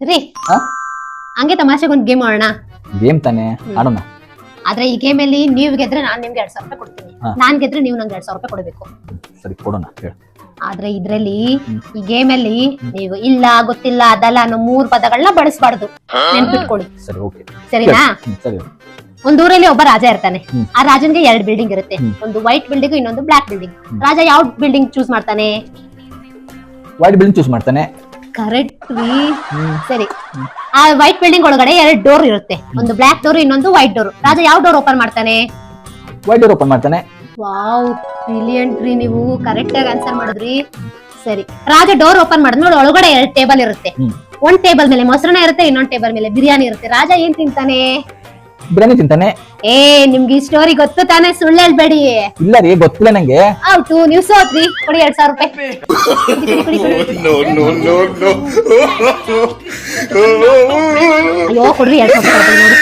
ರೀ. ಹಾ? ಹಂಗೆ ತಮಾಷೆಗೆ ಒಂದ್ ಗೇಮ್ ಆಡೋಣ. ಗೇಮ್ ತಾನೆ? ಆಡೋಣ. ಆದ್ರೆ ಈ ಗೇಮ್ ಅಲ್ಲಿ ನೀವ್ ಗೆದ್ರೆ ನಾನ್ ನಿಮ್ಗೆ ಎರಡ್ ಸಾವಿರ ರೂಪಾಯಿ ಕೊಡ್ತೀನಿ. ಹಾ. ನಾನ್ ಗೆದ್ರೆ ನೀವು ನಂಗೆ ಎರಡ್ ಸಾವಿರ ರೂಪಾಯಿ ಕೊಡ್ಬೇಕು. ಸರಿ ಕೊಡೋಣ ಹೇಳು. ಆದ್ರೆ ಇದ್ರಲ್ಲಿ. ಈ ಗೇಮ್ ಅಲ್ಲಿ ನೀವು ಇಲ್ಲ ಗೊತ್ತಿಲ್ಲ ಅದಲ್ಲ ಅನ್ನೋ ಮೂರ್ ಪದಗಳನ್ನ ಬಳಸಬಾರ್ದು. ನೆನ್ಪಿಟ್ಕೊಳ್ಳಿ. ಸರಿ ಓಕೆ ಸರಿನಾ? ಸರಿ ಒಂದ್ ಊರಲ್ಲಿ ಒಬ್ಬ ರಾಜ ಇರ್ತಾನೆ. ಹ್ಮ್. ಆ ರಾಜನ್ಗೆ ಎರಡ್ ಬಿಲ್ಡಿಂಗ್ ಇರುತ್ತೆ. ಒಂದು ವೈಟ್ ಬಿಲ್ಡಿಂಗ್ ಇನ್ನೊಂದು ಬ್ಲಾಕ್ ಬಿಲ್ಡಿಂಗ್ ರಾಜ ಯಾವ ಬಿಲ್ಡಿಂಗ್ ಚೂಸ್ ಮಾಡ್ತಾನೆ? ವೈಟ್ ಬಿಲ್ಡಿಂಗ್ ಚೂಸ್ ಮಾಡ್ತಾನೆ. ಕರೆಕ್ಟ್. ಸರಿ. ಆ ವೈಟ್ ಬಿಲ್ಡಿಂಗ್ ಒಳಗಡೆ ಎರಡು ಡೋರ್ ಇರುತ್ತೆ. ಒಂದು ಬ್ಲಾಕ್ ಡೋರ್ ಇನ್ನೊಂದು ವೈಟ್ ಡೋರ್ ರಾಜ ಯಾವ ಡೋರ್ ಓಪನ್ ಮಾಡ್ತಾನೆ? ವೈಟ್ ಡೋರ್ ಓಪನ್ ಮಾಡ್ತಾನೆ. ವಾವ್ ಬ್ರಿಲಿಯಂಟ್ ರೀ ನೀವು. ಕರೆಕ್ಟ್ ಆಗಿ ಆನ್ಸರ್ ಮಾಡಿದ್ರಿ. ಸರಿ. ರಾಜ ಡೋರ್ ಓಪನ್ ಮಾಡಿದ್ ನೋಡಿ ಒಳಗಡೆ ಎರಡು ಟೇಬಲ್ ಇರುತ್ತೆ. ಒಂದ್ ಟೇಬಲ್ ಮೇಲೆ ಮೊಸರನ್ನ ಇರುತ್ತೆ ಇನ್ನೊಂದ್ ಟೇಬಲ್ ಮೇಲೆ ಬಿರಿಯಾನಿ ಇರುತ್ತೆ. ರಾಜ ಏನ್ ತಿಂತಾನೆ? ಬಿರಿಯಾನಿ ತಿಂತಾನೆ. ಏ ನಿಮ್ಗೆ ಈ ಸ್ಟೋರಿ ಗೊತ್ತು ತಾನೇ? ಸುಳ್ಳು ಹೇಳ್ಬೇಡಿ. ಇಲ್ಲ ರೀ ಗೊತ್ತಿಲ್ಲ ನಂಗೆ. ಹೌದು ನೀವು ಸೋತ್ರಿ. ಕೊಡಿ ಎರಡ್ ಸಾವಿರ ರೂಪಾಯಿ. ಅಯ್ಯೋ ಕೊಡ್ರಿ ಎರಡ್ ಸಾವಿರ ರೂಪಾಯಿ ನೋಡಿ.